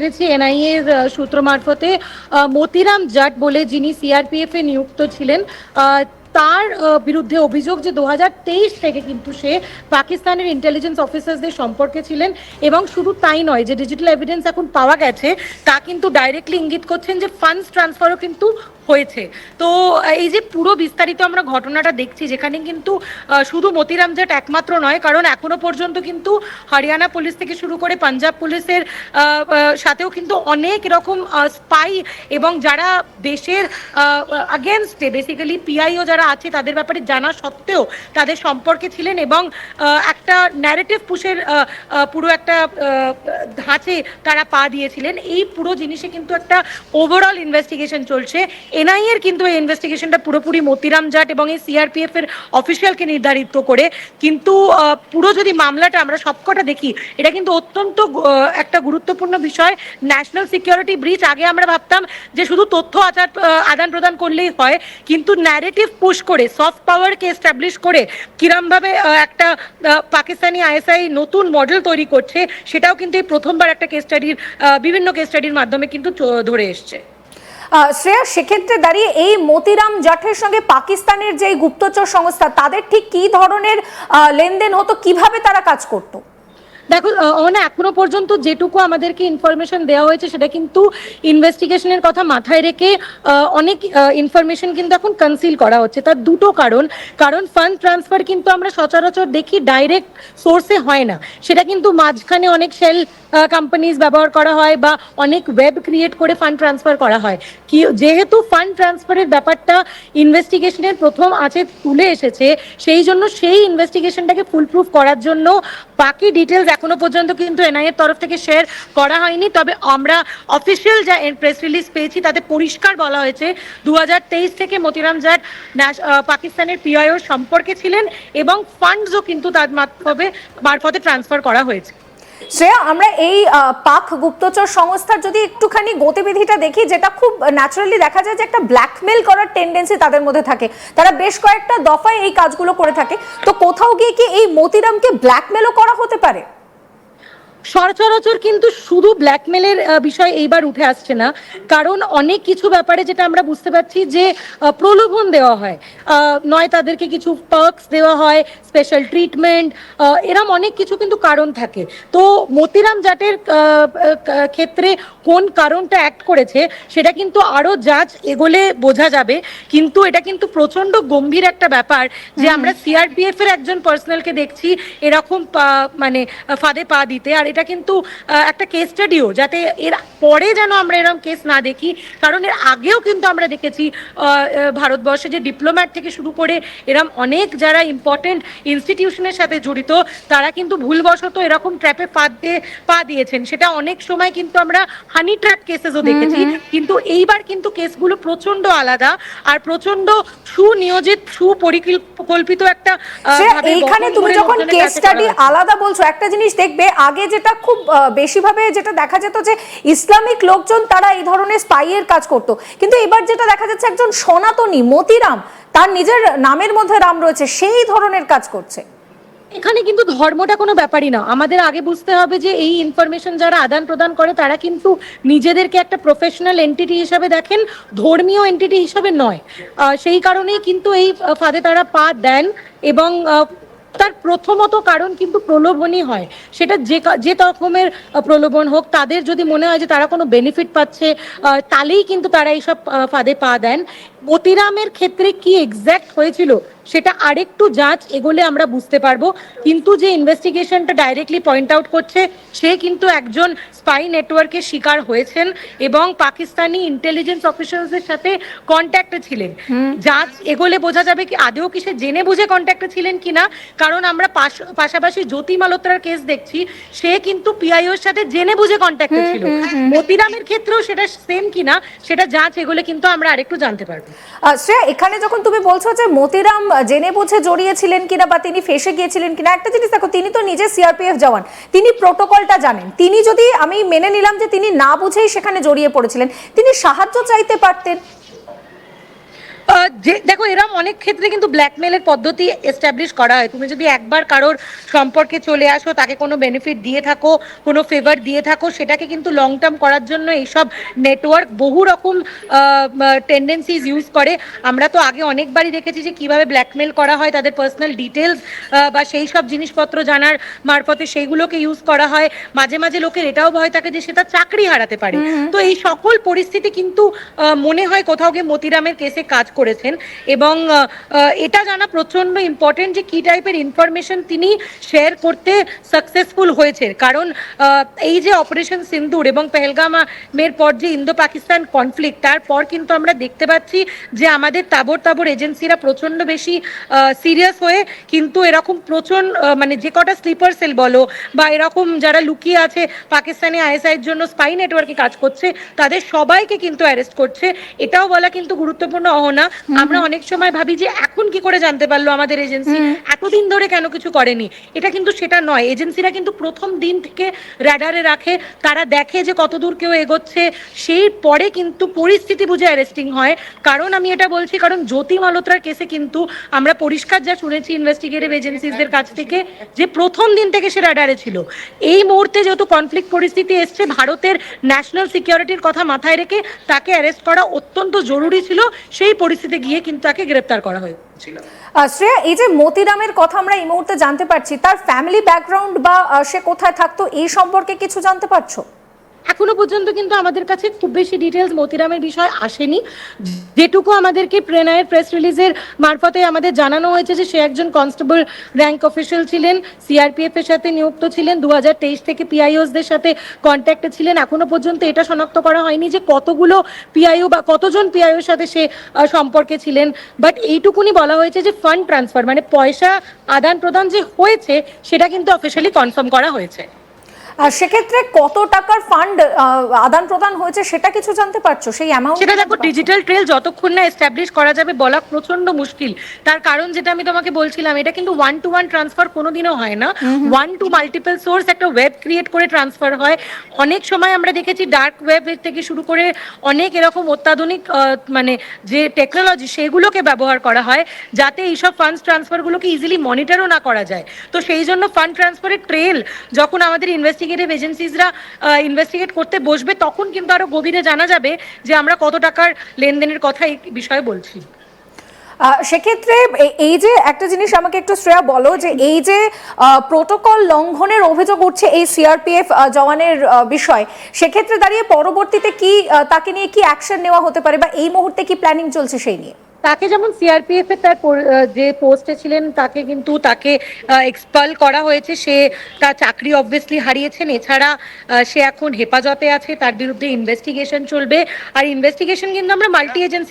পেরেছি এনআইএ এর সূত্র মারফতে মতিরাম জাট বলে যিনি সিআরপিএফ এ নিযুক্ত ছিলেন তার বিরুদ্ধে অভিযোগ যে দু হাজার তেইশ থেকে কিন্তু সে পাকিস্তানের ইন্টেলিজেন্স অফিসার্সদের সম্পর্কে ছিলেন এবং শুধু তাই নয়, যে ডিজিটাল এভিডেন্স এখন পাওয়া গেছে, তা কিন্তু ডাইরেক্টলি ইঙ্গিত করছেন যে ফান্ডস ট্রান্সফারও কিন্তু হয়েছে। তো এই যে পুরো বিস্তারিত আমরা ঘটনাটা দেখছি, যেখানে কিন্তু শুধু মতিরাম জাট একমাত্র নয়, কারণ এখনও পর্যন্ত কিন্তু হরিয়ানা পুলিশ থেকে শুরু করে পাঞ্জাব পুলিশের সাথেও কিন্তু অনেক রকম স্পাই এবং যারা দেশের আগেনস্টে বেসিক্যালি পিআইও যারা আছে, তাদের ব্যাপারে জানা সত্ত্বেও তাদের সম্পর্কে ছিলেন এবং একটা ন্যারেটিভ পুশের পুরো একটা ধাঁচে তারা পা দিয়েছিলেন। এই পুরো জিনিসে কিন্তু একটা ওভারঅল ইনভেস্টিগেশন চলছে। এনআইএ এর কিন্তু এই ইনভেস্টিগেশনটা পুরোপুরি মতিরাম জাট এবং এই সিআরপিএফ এর অফিসিয়ালকে নির্ধারিত করে। কিন্তু পুরো যদি মামলাটা আমরা সবকটা দেখি, এটা কিন্তু অত্যন্ত একটা গুরুত্বপূর্ণ বিষয়। ন্যাশনাল সিকিউরিটি ব্রিচ আগে আমরা ভাবতাম যে শুধু তথ্য আচার আদান প্রদান করলেই হয়, কিন্তু ন্যারেটিভ পুশ করে সফট পাওয়ারকে এস্টাবলিশ করে কিরমভাবে একটা পাকিস্তানি আইএসআই নতুন মডেল তৈরি করছে, সেটাও কিন্তু এই প্রথমবার একটা কেস স্টাডির বিভিন্ন কেস স্টাডির মাধ্যমে কিন্তু ধরে এসছে। শ্রেয়া, সেক্ষেত্রে দাঁড়িয়ে এই মতিরাম জাঠের সঙ্গে পাকিস্তানের যে গুপ্তচর সংস্থা, তাদের ঠিক কি ধরনের লেনদেন হতো, কীভাবে তারা কাজ করতো? দেখো মানে এখনও পর্যন্ত যেটুকু আমাদেরকে ইনফরমেশন দেওয়া হয়েছে সেটা কিন্তু ইনভেস্টিগেশনের কথা মাথায় রেখে অনেক ইনফরমেশন কিন্তু এখন কনসিল করা হচ্ছে। তার দুটো কারণ। কারণ ফান্ড ট্রান্সফার কিন্তু আমরা সচরাচর দেখি ডাইরেক্ট সোর্সে হয় না। সেটা কিন্তু মাঝখানে অনেক সেল কোম্পানিজ ব্যবহার করা হয় বা অনেক ওয়েব ক্রিয়েট করে ফান্ড ট্রান্সফার করা হয়। কি, যেহেতু ফান্ড ট্রান্সফারের ব্যাপারটা ইনভেস্টিগেশনের প্রথম আছে, তুলে এসেছে, সেই জন্য সেই ইনভেস্টিগেশনটাকে ফুল প্রুফ করার জন্য বাকি ডিটেলস এখনও পর্যন্ত কিন্তু এনআইএর তরফ থেকে শেয়ার করা হয়নি। তবে আমরা অফিসিয়াল যা প্রেস রিলিজ পেয়েছি, তাতে পরিষ্কার বলা হয়েছে দু হাজার তেইশ থেকে মতিরাম জাট পাকিস্তানের পিআইও সম্পর্কে ছিলেন এবং ফান্ডসও কিন্তু তার মাধ্যমে, মারফতে ট্রান্সফার করা হয়েছে। শ্রেয়া, আমরা এই পাক গুপ্তচর সংস্থার যদি একটুখানি গতিবিধিটা দেখি, যেটা খুব ন্যাচারালি দেখা যায় যে একটা ব্ল্যাকমেল করার টেন্ডেন্সি তাদের মধ্যে থাকে। তারা বেশ কয়েকটা দফায় এই কাজগুলো করে থাকে। তো কোথাও গিয়ে কি এই মতিরামকে ব্ল্যাকমেলও করা হতে পারে? সচরাচর কিন্তু শুধু ব্ল্যাকমেলের বিষয় এইবার উঠে আসছে না। কারণ অনেক কিছু ব্যাপারে যেটা আমরা বুঝতে পারছি যে প্রলোভন দেওয়া হয়। নয় তাদেরকে কিছু পার্কস দেওয়া হয় স্পেশাল ট্রিটমেন্ট এরম অনেক কিছু কিন্তু কারণ থাকে। তো মতিরাম জাটের ক্ষেত্রে কোন কারণটা অ্যাক্ট করেছে সেটা কিন্তু আরও জাজ এগোলে বোঝা যাবে। কিন্তু এটা কিন্তু প্রচণ্ড গম্ভীর একটা ব্যাপার যে আমরা সিআরপিএফ এর একজন পার্সোনালকে দেখছি এরকম মানে ফাঁদে পা দিতে। আর এটা কিন্তু একটা কেস স্টাডিও যাতে এর পরে যেন আমরা এরকম কেস না দেখি কারণ এর আগেও কিন্তু আমরা দেখেছি ভারতবর্ষে যে ডিপ্লোম্যাট থেকে শুরু করে এরম অনেক যারা ইম্পর্টেন্ট ইনস্টিটিউশনের সাথে জড়িত তারা কিন্তু ভুলবশত এরকম ট্র্যাপে পা দিয়ে পা দিয়েছেন। সেটা অনেক সময় কিন্তু আমরা হানি ট্র্যাপ কেসেসও দেখেছি। কিন্তু এইবার কিন্তু কেসগুলো প্রচণ্ড আলাদা আর প্রচণ্ড সুনিয়োজিত সুপরিকল্পিত একটা এইখানে তুমি যখন কেস স্টাডি আলাদা বলছো একটা জিনিস দেখবে আগে যেটা খুব বেশিভাবে যেটা দেখা যেত যে ইসলামিক লোকজন তারা এই ধরনের স্পাইয়ের কাজ করতো। কিন্তু এবার যেটা দেখা যাচ্ছে একজন সনাতনী মতিরাম, তার নিজের নামের মধ্যে রাম রয়েছে, সেই ধরনের কাজ করছে। এখানে কিন্তু ধর্মটা কোনো ব্যাপারই না। আমাদের আগে বুঝতে হবে যে এই ইনফরমেশন যারা আদান প্রদান করে, তারা কিন্তু নিজেদেরকে একটা প্রফেশনাল এন্টিটি হিসাবে দেখেন, ধর্মীয় এন্টিটি হিসাবে নয়। সেই কারণেই কিন্তু এই ফাঁদে তারা পা দেন এবং তার প্রথমত কারণ কিন্তু প্রলোভনই হয়। সেটা যে যে রকমের প্রলোভন হোক, তাদের যদি মনে হয় যে তারা কোনো বেনিফিট পাচ্ছে তাহলেই কিন্তু তারা এইসব ফাঁদে পা দেন। মতিরামের ক্ষেত্রে কি এক্স্যাক্ট হয়েছিল সেটা আরেকটু যাচ এগোলে আমরা বুঝতে পারব। কিন্তু যে ইনভেস্টিগেশনটা ডাইরেক্টলি পয়েন্ট আউট করছে সে কিন্তু একজন স্পাই নেটওয়ার্কের শিকার হয়েছেন এবং পাকিস্তানি ইন্টেলিজেন্স অফিসার্সদের সাথে কন্ট্যাক্টে ছিলেন। যাচ এগোলে বোঝা যাবে কি আদেও কি সে জেনে বুঝে কন্ট্যাক্টে ছিলেন কিনা কারণ আমরা পাশ- পাশাপাশি জ্যোতি মালোত্রার কেস দেখছি সে কিন্তু পিআইওর সাথে জেনে বুঝে কন্ট্যাক্টে ছিল। মতিরামের ক্ষেত্রেও সেটা সেম কিনা সেটা যাচ এগোলে কিন্তু আমরা আরেকটু জানতে পারব। শ্রেয়া এখানে যখন তুমি বলছো যে মতিরাম জেনে বুঝে জড়িয়েছিলেন কিনা বা তিনি ফেসে গিয়েছিলেন কিনা, একটা জিনিস দেখো, তিনি তো নিজে সিআরপিএফ জওয়ান, তিনি প্রোটোকলটা জানেন, তিনি যদি, আমি মেনে নিলাম যে তিনি না বুঝেই সেখানে জড়িয়ে পড়েছিলেন, তিনি সাহায্য চাইতে পারতেন যে দেখো এরম অনেক ক্ষেত্রে কিন্তু ব্ল্যাকমেলের পদ্ধতি এস্টাবলিশ করা হয়। তুমি যদি একবার কারোর সম্পর্কে চলে আসো তাকে কোনো বেনিফিট দিয়ে থাকো কোনো ফেভার দিয়ে থাকো সেটাকে কিন্তু লং টার্ম করার জন্য এইসব নেটওয়ার্ক বহু রকম টেন্ডেন্সিজ ইউজ করে। আমরা তো আগে অনেকবারই দেখেছি যে কীভাবে ব্ল্যাকমেল করা হয় তাদের পার্সোনাল ডিটেলস বা সেই সব জিনিসপত্র জানার মারফতে সেইগুলোকে ইউজ করা হয়। মাঝে মাঝে লোকের এটাও ভয় থাকে যে সে তার চাকরি হারাতে পারে। তো এই সকল পরিস্থিতি কিন্তু মনে হয় কোথাও গিয়ে মতিরামের কেসে কাজ করেছেন এবং এটা জানা প্রচণ্ড ইম্পর্টেন্ট যে কি টাইপের ইনফরমেশন তিনি শেয়ার করতে সাকসেসফুল হয়েছে কারণ এই যে অপারেশন সিন্দুর এবং পেহেলগামের পর যে ইন্দো পাকিস্তান কনফ্লিক্ট তারপর কিন্তু আমরা দেখতে পাচ্ছি যে আমাদের তাবর তাবর এজেন্সিরা প্রচণ্ড বেশি সিরিয়াস হয়ে কিন্তু এরকম প্রচণ্ড মানে যে কটা স্লিপার সেল বলো বা এরকম যারা লুকিয়ে আছে পাকিস্তানি আইএসআই এর জন্য স্পাই নেটওয়ার্কে কাজ করছে, তাদের সবাইকে কিন্তু অ্যারেস্ট করছে। এটাও বলা কিন্তু গুরুত্বপূর্ণ অহনা। আমরা অনেক সময় ভাবি যে এখন কি করে জানতে পারল আমাদের এজেন্সি? এতদিন ধরে কেন কিছু করেনি? এটা কিন্তু সেটা নয়। এজেন্সিরা কিন্তু প্রথম দিন থেকে র্যাডারে রাখে তারা দেখে যে কতদূর কেউ এগোচ্ছে সেই পরে কিন্তু পরিস্থিতি বুঝে অ্যারেস্টিং হয়। কারণ আমি এটা বলছি কারণ জ্যোতি মালোত্রার কেসে কিন্তু আমরা পরিষ্কার যা শুনেছি ইনভেস্টিগেটিভ এজেন্সিসদের কাছ থেকে যে প্রথম দিন থেকে সে র্যাডারে ছিল। এই মুহূর্তে যেহেতু কনফ্লিক্ট পরিস্থিতি এসছে ভারতের ন্যাশনাল সিকিউরিটির কথা মাথায় রেখে তাকে অ্যারেস্ট করা অত্যন্ত জরুরি ছিল। সেই পরিস্থিতি গিয়ে কিন্তু তাকে গ্রেপ্তার করা হয়েছিল। শ্রেয়া, এই যে মতিরামের কথা আমরা এই মুহূর্তে জানতে পারছি, তার ফ্যামিলি ব্যাকগ্রাউন্ড বা সে কোথায় থাকতো, এই সম্পর্কে কিছু জানতে পারছ? এখনও পর্যন্ত কিন্তু আমাদের কাছে খুব বেশি ডিটেলস মতিরামের বিষয় আসেনি। যেটুকু আমাদেরকে প্রেনায়ের প্রেস রিলিজের মারফতে আমাদের জানানো হয়েছে যে সে একজন কনস্টেবল র্যাঙ্ক অফিসিয়াল ছিলেন সিআরপিএফ এর সাথে নিযুক্ত ছিলেন, দুহাজার তেইশ থেকে পিআইওসদের সাথে কন্ট্যাক্টে ছিলেন। এখনও পর্যন্ত এটা শনাক্ত করা হয়নি যে কতগুলো পিআইও বা কতজন পিআইওর সাথে সে সম্পর্কে ছিলেন। বাট এইটুকুনি বলা হয়েছে যে ফান্ড ট্রান্সফার মানে পয়সা আদান প্রদান যে হয়েছে, সেটা কিন্তু অফিসিয়ালি কনফার্ম করা হয়েছে। সেক্ষেত্রে কত টাকার ফান্ড আদান প্রদান হয়েছে সেটা কিছু জানতে পারছ? সেই অ্যামাউন্ট সেটা দেখো ডিজিটাল ট্রেল যতক্ষণ না এস্টাবলিশ করা যাবে বলা প্রচণ্ড মুশকিল। তার কারণ যেটা আমি তোমাকে বলছিলাম এটা কিন্তু ওয়ান টু ওয়ান ট্রান্সফার কোনোদিনও হয় না। ওয়ান টু মাল্টিপল সোর্স একটা ওয়েব ক্রিয়েট করে ট্রান্সফার হয়। অনেক সময় আমরা দেখেছি ডার্ক ওয়েব থেকে শুরু করে অনেক এরকম অত্যাধুনিক মানে যে টেকনোলজি সেগুলোকে ব্যবহার করা হয় যাতে এইসব ফান্ডস ট্রান্সফারগুলোকে ইজিলি মনিটরও না করা যায়। তো সেই জন্য ফান্ড ট্রান্সফারের ট্রেল যখন আমাদের ইনভেস্টিগেটিভ এজেন্সিসরা ইনভেস্টিগেট করতে বসবে, তখন কিন্তু আরও গভীরে জানা যাবে যে আমরা কত টাকার লেনদেনের কথা এই বিষয়ে বলছি। সেক্ষেত্রে এই যে একটা জিনিস আমাকে একটু শ্রেয়া বলো যে এই যে প্রোটোকল লঙ্ঘনের অভিযোগ উঠছে এই সিআরপিএফ জওয়ানের বিষয়, সেক্ষেত্রে দাঁড়িয়ে পরবর্তীতে কি তাকে নিয়ে কি অ্যাকশন নেওয়া হতে পারে বা এই মুহূর্তে কি প্ল্যানিং চলছে সেই নিয়ে? তাকে যেমন সিআরপিএফ এর তার যে পোস্টে ছিলেন, তাকে কিন্তু তাকে এক্সপাল করা হয়েছে। সে তার চাকরি অবভিয়াসলি হারিয়েছেন। এছাড়া সে এখন হেফাজতে আছে। তার বিরুদ্ধে ইনভেস্টিগেশন চলবে। আর ইনভেস্টিগেশন কিন্তু আমরা মাল্টি এজেন্সি